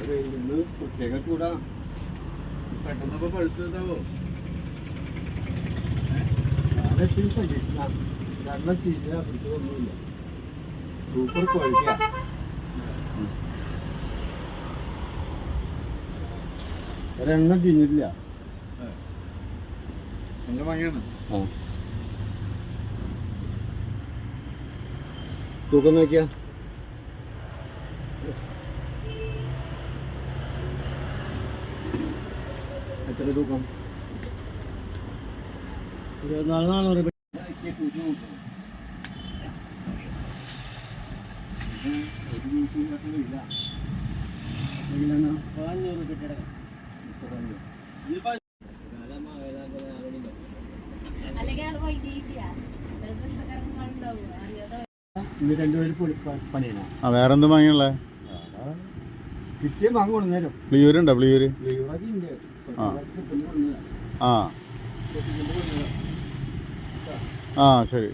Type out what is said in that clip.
ഇന്ന് പ്രത്യേക ചൂടാ പെട്ടെന്നപ്പോ പഴുത്തതാവോ? ഞാനെത്തി പരീക്ഷണ കാരണം തീരെ അഭിപ്രായമൊന്നുമില്ല സൂപ്പർ ക്വാളിറ്റിയാ ഒരെണ്ണം തിന്നില്ല നല്ല ഭംഗിയാണ് ആ. തൂക്കം നോക്കിയാ? എത്ര തൂക്കം ഇരുപത്തിനാല് നാനൂറ് അഞ്ഞൂറ് കിട്ടിടക്കാം അല്ലെങ്കിൽ ആൾ വൈകിയില്ല ഒരു ബസ്സൊക്കെ ഉണ്ടാവും അറിയാതെ ഇന്ന് രണ്ടുപേരും പൊളി പണിയണ ആ വേറെ എന്ത് ഭംഗിയുള്ള കിട്ടിയ മാങ്ങ കൊണ്ടുവന്നേരും. പ്ലിയൂരുണ്ടോ പ്ലിയൂര് പ്ലിയൂറൊക്കെ ഉണ്ട് ആ. ആ. ആ ശരി